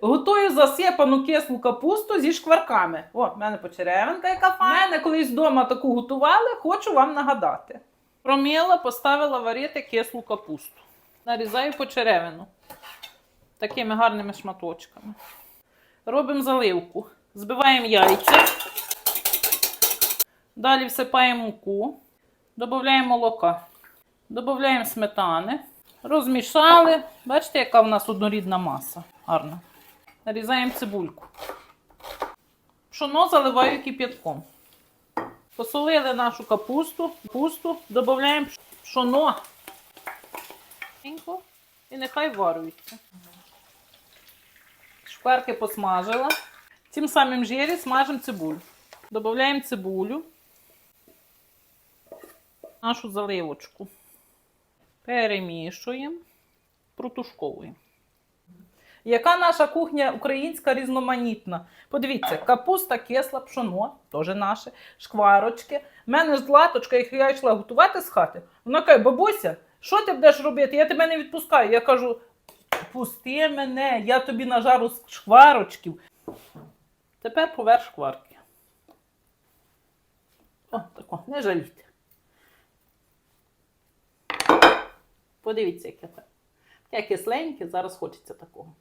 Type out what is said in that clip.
готую засипану кислу капусту зі шкварками. О, в мене почеревинка, яка файна. В мене колись вдома таку готували, хочу вам нагадати. Промила, поставила варити кислу капусту. Нарізаю почеревину такими гарними шматочками. Робимо заливку. Збиваємо яйця. Далі всипаємо муку. Додаємо молока. Додаємо сметани. Розмішали. Бачите, яка в нас однорідна маса. Гарна. Нарізаємо цибульку. Пшоно заливаю кип'ятком. Посолили нашу капусту, капусту, додаємо пшоно. І нехай варується. Шкварки посмажила. Тим самим жирі смажимо цибулю. Додаємо цибулю. Нашу заливочку. Перемішуємо, протушковуємо. Яка наша кухня українська різноманітна? Подивіться, капуста, кисла, пшоно, теж наше, шкварочки. У мене ж златочка, як я йшла готувати з хати, вона каже, бабуся, що ти будеш робити? Я тебе не відпускаю. Я кажу, пусти мене, я тобі нажару шкварочків. Тепер поверх шкварки. О, тако, не жалійте. Подивіться, яке це. Таке кисленьке, зараз хочеться такого.